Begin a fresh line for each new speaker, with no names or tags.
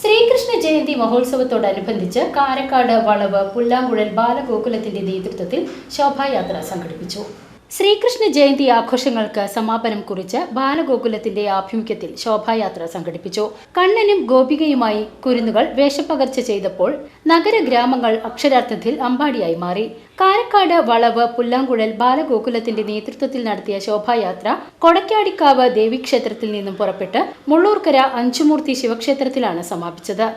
ശ്രീകൃഷ്ണ ജയന്തി മഹോത്സവത്തോടനുബന്ധിച്ച് കാരക്കാട് വളവ് പുല്ലാങ്കുഴൽ ബാലഗോകുലത്തിന്റെ നേതൃത്വത്തിൽ ശോഭായാത്ര സംഘടിപ്പിച്ചു. ശ്രീകൃഷ്ണ ജയന്തി ആഘോഷങ്ങൾക്ക് സമാപനം കുറിച്ച് ബാലഗോകുലത്തിന്റെ ആഭിമുഖ്യത്തിൽ ശോഭായാത്ര സംഘടിപ്പിച്ചു. കണ്ണനും ഗോപികയുമായി കുരുന്നുകൾ വേഷപ്പകർച്ച ചെയ്തപ്പോൾ നഗരഗ്രാമങ്ങൾ അക്ഷരാർത്ഥത്തിൽ അമ്പാടിയായി മാറി. കാരക്കാട് വളവ് പുല്ലാങ്കുഴൽ ബാലഗോകുലത്തിന്റെ നേതൃത്വത്തിൽ നടത്തിയ ശോഭായാത്ര കൊടക്കാടിക്കാവ് ദേവീക്ഷേത്രത്തിൽ നിന്നും പുറപ്പെട്ട് മുള്ളൂർക്കര അഞ്ചുമൂർത്തി ശിവക്ഷേത്രത്തിലാണ് സമാപിച്ചത്.